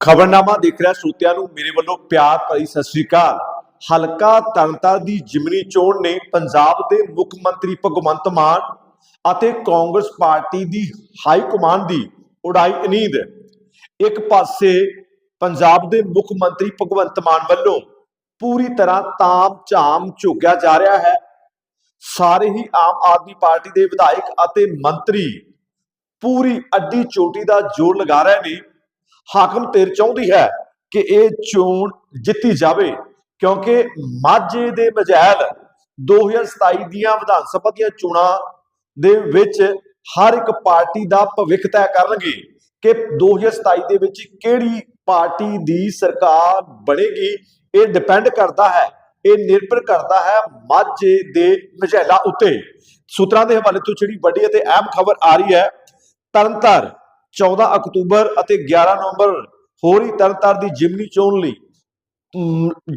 ਖਬਰਨਾਮਾ ਦੇਖ ਰਿਹਾ ਸਰੋਤਿਆਂ ਨੂੰ, ਮੇਰੇ ਵੱਲੋਂ ਪਿਆਰ ਭਰੀ ਸਤਿ ਸ੍ਰੀ ਅਕਾਲ। ਹਲਕਾ ਤਣਤਾ ਦੀ ਜਿਮਨੀ ਚੋਣ ਨੇ ਪੰਜਾਬ ਦੇ ਮੁੱਖ ਮੰਤਰੀ ਭਗਵੰਤ ਮਾਨ ਅਤੇ ਕਾਂਗਰਸ ਪਾਰਟੀ ਦੀ ਹਾਈ ਕਮਾਂਡ ਦੀ ਉਡਾਈ ਉਮੀਦ ਇੱਕ ਪਾਸੇ ਪੰਜਾਬ ਦੇ ਮੁੱਖ ਮੰਤਰੀ ਭਗਵੰਤ ਮਾਨ ਵੱਲੋਂ ਪੂਰੀ ਤਰ੍ਹਾਂ ਤਾਮ ਝਾਮ ਝੋਕਿਆ ਜਾ ਰਿਹਾ ਹੈ। ਸਾਰੇ ਹੀ ਆਮ ਆਦਮੀ ਪਾਰਟੀ ਦੇ ਵਿਧਾਇਕ ਅਤੇ ਮੰਤਰੀ ਪੂਰੀ ਅੱਡੀ ਚੋਟੀ ਦਾ ਜੋਰ ਲਗਾ ਰਹੇ ਨੇ। ਹਾਕਮ ਧਿਰ ਚਾਹੁੰਦੀ ਹੈ ਕਿ ਇਹ ਚੋਣ ਜਿੱਤੀ ਜਾਵੇ, ਕਿਉਂਕਿ ਮਾਝੇ ਦੇ ਮਜੈਲ 2027 ਦੀਆਂ ਵਿਧਾਨ ਸਭਾ ਦੀਆਂ ਚੋਣਾਂ ਦੇ ਵਿੱਚ ਹਰ ਇੱਕ ਪਾਰਟੀ ਦਾ ਭਵਿੱਖ ਤੈਅ ਕਰਨਗੇ ਕਿ 2027 ਦੇ ਵਿੱਚ ਕਿਹੜੀ ਪਾਰਟੀ ਦੀ ਸਰਕਾਰ ਬਣੇਗੀ। ਇਹ ਡਿਪੈਂਡ ਕਰਦਾ ਹੈ, ਇਹ ਨਿਰਭਰ ਕਰਦਾ ਹੈ ਮਾਝੇ ਦੇ ਮਜੈਲਾ ਉੱਤੇ। ਸੂਤਰਾਂ ਦੇ ਹਵਾਲੇ ਤੋਂ ਜਿਹੜੀ ਵੱਡੀ ਅਤੇ ਅਹਿਮ ਖਬਰ ਆ ਰਹੀ ਹੈ, ਤਰਨਤਾਰਨ 14 ਅਕਤੂਬਰ ਅਤੇ 11 ਨਵੰਬਰ ਹੋ ਰਹੀ ਤਰਨਤਾਰ ਦੀ ਜਿਮਨੀ ਚੋਣ ਲਈ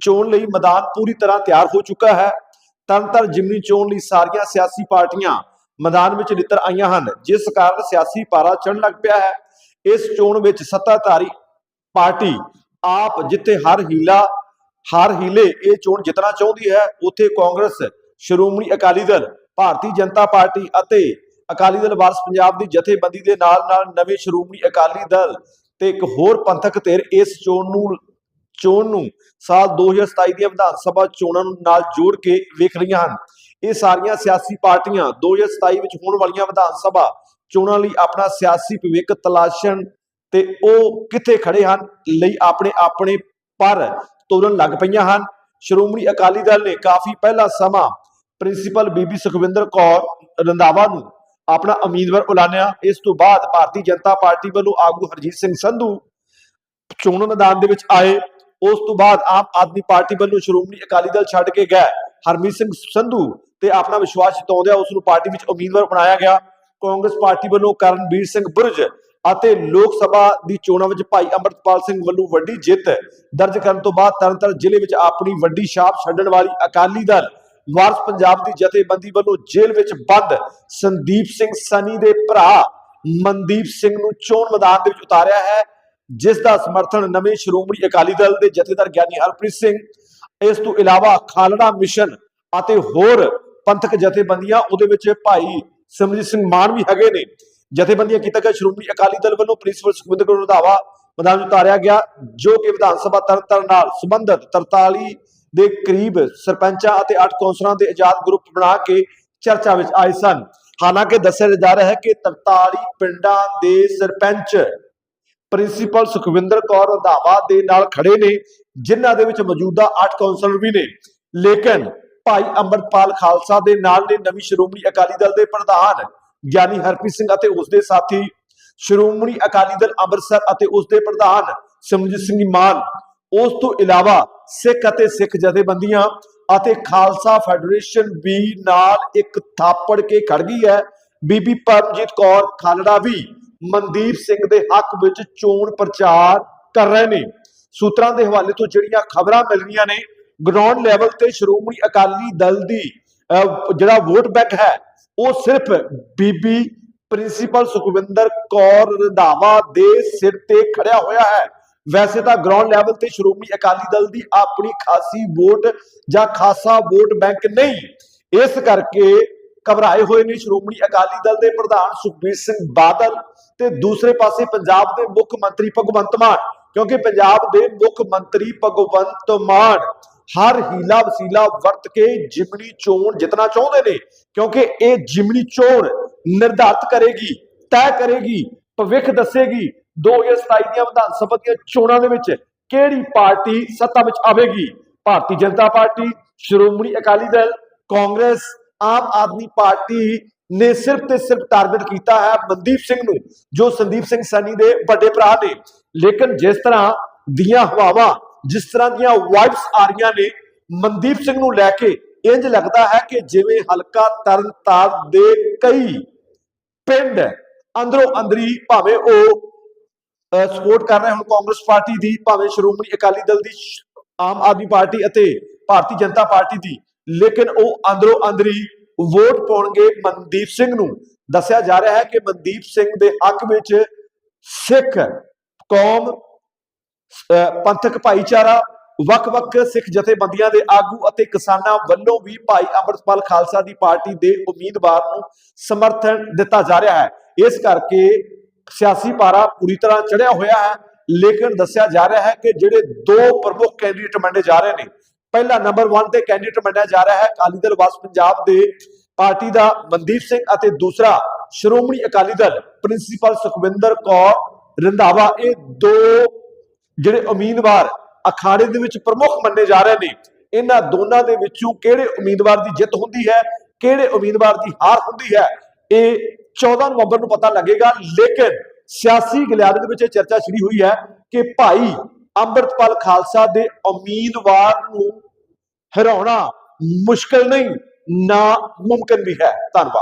ਚੋਣ ਲਈ ਮੈਦਾਨ ਪੂਰੀ ਤਰ੍ਹਾਂ ਤਿਆਰ ਹੋ ਚੁੱਕਾ ਹੈ। ਤਰਨਤਾਰ ਜਿਮਨੀ ਚੋਣ ਲਈ ਸਾਰੀਆਂ ਸਿਆਸੀ ਪਾਰਟੀਆਂ ਮੈਦਾਨ ਵਿੱਚ ਨਿੱਤਰ ਆਈਆਂ ਹਨ, ਜਿਸ ਕਾਰਨ ਸਿਆਸੀ ਪਾਰਾ ਚੜ੍ਹਨ ਲੱਗ ਪਿਆ ਹੈ। ਇਸ ਚੋਣ ਵਿੱਚ ਸੱਤਾਧਾਰੀ ਪਾਰਟੀ ਆਪ ਜਿੱਥੇ ਹਰ ਹੀਲਾ, ਹਰ ਹੀਲੇ ਇਹ ਚੋਣ ਜਿੱਤਣਾ ਚਾਹੁੰਦੀ ਹੈ। ਉੱਥੇ ਕਾਂਗਰਸ, ਸ਼੍ਰੋਮਣੀ ਅਕਾਲੀ ਦਲ, ਭਾਰਤੀ ਜਨਤਾ ਪਾਰਟੀ ਅਤੇ ਅਕਾਲੀ ਦਲ ਵਾਰਸ ਪੰਜਾਬ ਦੀ ਜਥੇਬੰਦੀ ਦੇ ਨਾਲ ਨਾਲ ਨਵੇਂ ਸ਼੍ਰੋਮਣੀ ਅਕਾਲੀ ਦਲ ਤੇ ਇੱਕ ਹੋਰ ਪੰਥਕ ਧਿਰ ਇਸ ਚੋਣ ਨੂੰ ਚੋਣ ਨੂੰ ਸਾਲ 2027 ਦੀਆਂ ਵਿਧਾਨ ਸਭਾ ਚੋਣਾਂ ਨਾਲ ਜੋੜ ਕੇ ਵੇਖ ਰਹੀਆਂ ਹਨ। ਇਹ ਸਾਰੀਆਂ ਸਿਆਸੀ ਪਾਰਟੀਆਂ 2027 ਵਿੱਚ ਹੋਣ ਵਾਲੀਆਂ ਵਿਧਾਨ ਸਭਾ ਚੋਣਾਂ ਲਈ ਆਪਣਾ ਸਿਆਸੀ ਭਵਿੱਖ ਤਲਾਸ਼ਣ ਤੇ ਉਹ ਕਿੱਥੇ ਖੜੇ ਹਨ ਲਈ ਆਪਣੇ ਆਪਣੇ ਪਰ ਤੋਲਣ ਲੱਗ ਪਈਆਂ ਹਨ। ਸ਼੍ਰੋਮਣੀ ਅਕਾਲੀ ਦਲ ਨੇ ਕਾਫੀ ਪਹਿਲਾ ਸਮਾਂ ਪ੍ਰਿੰਸੀਪਲ ਬੀਬੀ ਸੁਖਵਿੰਦਰ ਕੌਰ ਰੰਧਾਵਾ ਨੂੰ ਆਪਣਾ ਉਮੀਦਵਾਰ ਐਲਾਨਿਆ। ਇਸ ਤੋਂ ਬਾਅਦ ਭਾਰਤੀ ਜਨਤਾ ਪਾਰਟੀ ਵੱਲੋਂ ਆਗੂ ਹਰਜੀਤ ਸਿੰਘ ਸੰਧੂ ਚੋਣ ਮੈਦਾਨ ਦੇ ਵਿੱਚ ਆਏ। ਉਸ ਤੋਂ ਬਾਅਦ ਆਮ ਆਦਮੀ ਪਾਰਟੀ ਵੱਲੋਂ ਸ਼੍ਰੋਮਣੀ ਅਕਾਲੀ ਦਲ ਛੱਡ ਕੇ ਗਏ। ਹਰਮੀਤ ਸਿੰਘ ਸੰਧੂ ਤੇ ਆਪਣਾ ਵਿਸ਼ਵਾਸ ਜਤਾਉਂਦਿਆਂ ਉਸ ਨੂੰ ਪਾਰਟੀ ਵਿੱਚ ਉਮੀਦਵਾਰ ਬਣਾਇਆ ਗਿਆ। ਕਾਂਗਰਸ ਪਾਰਟੀ ਵੱਲੋਂ ਕਰਨਵੀਰ ਸਿੰਘ ਬੁਰਜ ਅਤੇ ਲੋਕ ਸਭਾ ਦੀ ਚੋਣਾਂ ਵਿੱਚ ਭਾਈ ਅਮਰਤਪਾਲ ਸਿੰਘ ਵੱਲੋਂ ਵੱਡੀ ਜਿੱਤ ਦਰਜ ਕਰਨ ਤੋਂ ਬਾਅਦ ਤਰਨਤਾਰਨ ਜ਼ਿਲ੍ਹੇ ਵਿੱਚ ਆਪਣੀ ਵੱਡੀ ਛਾਪ ਛੱਡਣ ਵਾਲੀ ਅਕਾਲੀ ਦਲ ਵਾਰਸ ਪੰਜਾਬ ਦੀ ਜਥੇਬੰਦੀ ਵੱਲੋਂ ਜੇਲ੍ਹ ਵਿੱਚ ਬੰਦ। ਸੰਦੀਪ ਸਿੰਘ ਸਨੀ ਦੇ ਭਰਾ ਮਨਦੀਪ ਸਿੰਘ ਨੂੰ ਚੋਣ ਮੈਦਾਨ ਦੇ ਵਿੱਚ ਉਤਾਰਿਆ ਹੈ, ਜਿਸ ਦਾ ਸਮਰਥਨ ਨਵੇਂ ਸ਼੍ਰੋਮਣੀ ਅਕਾਲੀ ਦਲ ਦੇ ਜਥੇਦਾਰ ਗਿਆਨੀ ਹਰਪ੍ਰੀਤ ਸਿੰਘ, ਇਸ ਤੋਂ ਇਲਾਵਾ ਖਾਲੜਾ ਮਿਸ਼ਨ ਅਤੇ ਹੋਰ ਪੰਥਕ ਜਥੇਬੰਦੀਆਂ, ਉਹਦੇ ਵਿੱਚ ਭਾਈ ਸਿਮਰਜੀਤ ਸਿੰਘ ਮਾਨ ਵੀ ਹੈਗੇ ਨੇ। ਜਥੇਬੰਦੀਆਂ ਕੀਤਾ ਗਿਆ ਸ਼੍ਰੋਮਣੀ ਅਕਾਲੀ ਦਲ ਵੱਲੋਂ ਪ੍ਰਿੰਸੀਪਲ ਸੁਖਵਿੰਦਰ ਕੌਰ ਰੰਧਾਵਾ ਮੈਦਾਨ ਉਤਾਰਿਆ ਗਿਆ, ਜੋ ਕਿ ਵਿਧਾਨ ਸਭਾ ਤਰਨਤਾਰਨ ਨਾਲ ਸੰਬੰਧਿਤ 43 ਦੇ ਕਰੀਬ ਸਰਪੰਚਾਂ ਅਤੇ 8 ਕੌਂਸਲਰਾਂ ਦੇ ਆਜ਼ਾਦ ਗਰੁੱਪ ਬਣਾ ਕੇ ਚਰਚਾ ਵਿੱਚ ਆਏ ਸਨ। ਹਾਲਾਂਕਿ ਦੱਸਿਆ ਜਾ ਰਿਹਾ ਹੈ ਕਿ 43 ਪਿੰਡਾਂ ਦੇ ਸਰਪੰਚ ਪ੍ਰਿੰਸੀਪਲ ਸੁਖਵਿੰਦਰ ਕੌਰ ਰੰਧਾਵਾ ਦੇ ਨਾਲ ਖੜੇ ਨੇ, ਜਿਨ੍ਹਾਂ ਦੇ ਵਿੱਚ ਮੌਜੂਦਾ 8 ਕੌਂਸਲਰ ਵੀ ਨੇ। ਲੇਕਿਨ ਭਾਈ ਅੰਮ੍ਰਿਤਪਾਲ ਖਾਲਸਾ ਦੇ ਨਾਲ ਨੇ ਨਵੀਂ ਸ਼੍ਰੋਮਣੀ ਅਕਾਲੀ ਦਲ ਦੇ ਪ੍ਰਧਾਨ ਗਿਆਨੀ ਹਰਪ੍ਰੀਤ ਸਿੰਘ ਅਤੇ ਉਸ ਦੇ ਸਾਥੀ ਸ਼੍ਰੋਮਣੀ ਅਕਾਲੀ ਦਲ ਅੰਮ੍ਰਿਤਸਰ ਅਤੇ ਉਸ ਦੇ ਪ੍ਰਧਾਨ ਸਿਮਰਜੀਤ ਸਿੰਘ ਮਾਨ। ਉਸ ਤੋਂ ਇਲਾਵਾ ਸਿੱਖ ਅਤੇ ਸਿੱਖ ਜਥੇਬੰਦੀਆਂ ਅਤੇ ਖਾਲਸਾ ਫੈਡਰੇਸ਼ਨ ਵੀ ਨਾਲ ਇੱਕ ਥਾਪੜ ਕੇ ਖੜ ਗਈ ਹੈ। ਬੀਬੀ ਪਰਮਜੀਤ ਕੌਰ ਖਾਲੜਾ ਵੀ ਮਨਦੀਪ ਸਿੰਘ ਦੇ ਹੱਕ ਵਿੱਚ ਚੋਣ ਪ੍ਰਚਾਰ ਕਰ ਰਹੇ ਨੇ। ਸੂਤਰਾਂ ਦੇ ਹਵਾਲੇ ਤੋਂ ਜਿਹੜੀਆਂ ਖਬਰਾਂ ਮਿਲ ਰਹੀਆਂ ਨੇ ਗਰਾਊਂਡ ਲੈਵਲ ਤੇ ਸ਼੍ਰੋਮਣੀ ਅਕਾਲੀ ਦਲ ਦੀ ਅਹ, ਜਿਹੜਾ ਵੋਟ ਬੈਂਕ ਹੈ ਉਹ ਸਿਰਫ ਬੀਬੀ ਪ੍ਰਿੰਸੀਪਲ ਸੁਖਵਿੰਦਰ ਕੌਰ ਰੰਧਾਵਾ ਦੇ ਸਿਰ ਤੇ ਖੜਿਆ ਹੋਇਆ ਹੈ। ਵੈਸੇ ਤਾਂ ਗਰਾਊਂਡ ਲੈਵਲ ਤੇ ਸ਼੍ਰੋਮਣੀ ਅਕਾਲੀ ਦਲ ਦੀ ਆਪਣੀ ਖਾਸੀ ਵੋਟ ਜਾਂ ਖਾਸਾ ਵੋਟ ਬੈਂਕ ਨਹੀਂ। ਇਸ ਕਰਕੇ ਘਬਰਾਏ ਹੋਏ ਨੇ ਸ਼੍ਰੋਮਣੀ ਅਕਾਲੀ ਦਲ ਦੇ ਪ੍ਰਧਾਨ ਸੁਖਬੀਰ ਸਿੰਘ ਬਾਦਲ ਤੇ ਦੂਸਰੇ ਪਾਸੇ ਪੰਜਾਬ ਦੇ ਮੁੱਖ ਮੰਤਰੀ ਭਗਵੰਤ ਮਾਨ, ਕਿਉਂਕਿ ਪੰਜਾਬ ਦੇ ਮੁੱਖ ਮੰਤਰੀ ਭਗਵੰਤ ਮਾਨ ਹਰ ਹੀਲਾ ਵਸੀਲਾ ਵਰਤ ਕੇ ਜਿਮਨੀ ਚੋਣ ਜਿੱਤਣਾ ਚਾਹੁੰਦੇ ਨੇ, ਕਿਉਂਕਿ ਇਹ ਜਿਮਨੀ ਚੋਣ ਨਿਰਧਾਰਤ ਕਰੇਗੀ, ਤੈਅ ਕਰੇਗੀ, ਭਵਿੱਖ ਦੱਸੇਗੀ 2027 ਦੀਆਂ ਵਿਧਾਨ ਸਭਾ ਦੀਆਂ ਚੋਣਾਂ ਦੇ ਵਿੱਚ ਕਿਹੜੀ ਪਾਰਟੀ ਸੱਤਾ ਵਿੱਚ ਆਵੇਗੀ? ਭਾਰਤੀ ਜਨਤਾ ਪਾਰਟੀ, ਸ਼੍ਰੋਮਣੀ ਅਕਾਲੀ ਦਲ, ਕਾਂਗਰਸ, ਆਮ ਆਦਮੀ ਪਾਰਟੀ ਨੇ ਸਿਰਫ ਤੇ ਸਿਰਫ ਟਾਰਗੇਟ ਕੀਤਾ ਹੈ ਮਨਦੀਪ ਸਿੰਘ ਨੂੰ, ਜੋ ਸੰਦੀਪ ਸਿੰਘ ਸੈਣੀ ਦੇ ਵੱਡੇ ਭਰਾ ਨੇ। ਲੇਕਿਨ ਜਿਸ ਤਰ੍ਹਾਂ ਦੀਆਂ ਹਵਾਵਾਂ, ਜਿਸ ਤਰ੍ਹਾਂ ਦੀਆਂ ਵਾਈਬਸ ਆ ਰਹੀਆਂ ਨੇ, ਮਨਦੀਪ ਸਿੰਘ ਨੂੰ ਲੈ ਕੇ ਇੰਜ ਲੱਗਦਾ ਹੈ ਕਿ ਜਿਵੇਂ ਹਲਕਾ ਤਰਨਤਾਰਨ ਦੇ ਕਈ ਪਿੰਡ ਅੰਦਰੋਂ ਅੰਦਰੀ ਭਾਵੇਂ ਉਹ ਸਪੋਰਟ ਕਰ ਰਹੇ ਹੁਣ ਕਾਂਗਰਸ ਪਾਰਟੀ ਦੀ, ਭਾਵੇਂ ਸ਼੍ਰੋਮਣੀ ਅਕਾਲੀ ਦਲ ਦੀ ਆਮ ਆਦਮੀ ਪਾਰਟੀ ਅਤੇ ਭਾਰਤੀ ਜਨਤਾ ਪਾਰਟੀ ਦੀ। ਲੇਕਿਨ ਉਹ ਅੰਦਰੋਂ ਅੰਦਰੀ ਵੋਟ ਪਾਉਣਗੇ ਮਨਦੀਪ ਸਿੰਘ ਨੂੰ। ਦੱਸਿਆ ਜਾ ਰਿਹਾ ਹੈ ਕਿ ਮਨਦੀਪ ਸਿੰਘ ਦੇ ਹੱਕ ਵਿੱਚ ਸਿੱਖ ਕੌਮ, ਅਹ ਪੰਥਕ ਭਾਈਚਾਰਾ, ਵੱਖ-ਵੱਖ ਸਿੱਖ ਜਥੇਬੰਦੀਆਂ ਦੇ ਆਗੂ ਅਤੇ ਕਿਸਾਨਾਂ ਵੱਲੋਂ ਵੀ ਭਾਈ ਅੰਮ੍ਰਿਤਪਾਲ ਖਾਲਸਾ ਦੀ ਪਾਰਟੀ ਦੇ ਉਮੀਦਵਾਰ ਨੂੰ ਸਮਰਥਨ ਦਿੱਤਾ ਜਾ ਰਿਹਾ ਹੈ। ਇਸ ਕਰਕੇ ਸਿਆਸੀ ਪਾਰਾ ਪੂਰੀ ਤਰ੍ਹਾਂ ਚੜਿਆ ਹੋਇਆ ਹੈ, ਲੇਕਿਨ ਦੱਸਿਆ ਜਾ ਰਿਹਾ ਹੈ ਕਿ ਜਿਹੜੇ ਦੋ ਪ੍ਰਮੁੱਖ ਕੈਂਡੀਡੇਟ ਮੰਨੇ ਜਾ ਰਹੇ ਨੇ, ਪਹਿਲਾ ਨੰਬਰ 1 ਤੇ ਕੈਂਡੀਡੇਟ ਮੰਨਿਆ ਜਾ ਰਿਹਾ ਹੈ ਅਕਾਲੀ ਦਲ ਵਸ ਪੰਜਾਬ ਦੇ ਪਾਰਟੀ ਦਾ ਮਨਦੀਪ ਸਿੰਘ ਅਤੇ ਦੂਸਰਾ ਸ਼੍ਰੋਮਣੀ ਅਕਾਲੀ ਦਲ ਪ੍ਰਿੰਸੀਪਲ ਸੁਖਵਿੰਦਰ ਕੌਰ ਰੰਧਾਵਾ, ਇਹ ਦੋ ਜਿਹੜੇ ਉਮੀਦਵਾਰ ਅਖਾੜੇ ਦੇ ਵਿੱਚ ਪ੍ਰਮੁੱਖ ਮੰਨੇ ਜਾ ਰਹੇ ਨੇ, ਇਹਨਾਂ ਦੋਨਾਂ ਦੇ ਵਿੱਚੋਂ ਕਿਹੜੇ ਉਮੀਦਵਾਰ ਦੀ ਜਿੱਤ ਹੁੰਦੀ ਹੈ, ਕਿਹੜੇ ਉਮੀਦਵਾਰ ਦੀ ਹਾਰ ਹੁੰਦੀ ਹੈ, ਇਹ 14 ਨਵੰਬਰ ਨੂੰ ਪਤਾ ਲੱਗੇਗਾ, ਲੇਕਿਨ ਸਿਆਸੀ ਗਲਿਆਰੇ ਦੇ ਵਿੱਚ ਇਹ ਚਰਚਾ ਛਿੜੀ ਹੋਈ ਹੈ ਕਿ ਭਾਈ ਅੰਮ੍ਰਿਤਪਾਲ ਖਾਲਸਾ ਦੇ ਉਮੀਦਵਾਰ ਨੂੰ ਹਰਾਉਣਾ ਮੁਸ਼ਕਲ ਨਹੀਂ, ਨਾ ਮੁਮਕਿਨ ਵੀ ਹੈ। ਧੰਨਵਾਦ।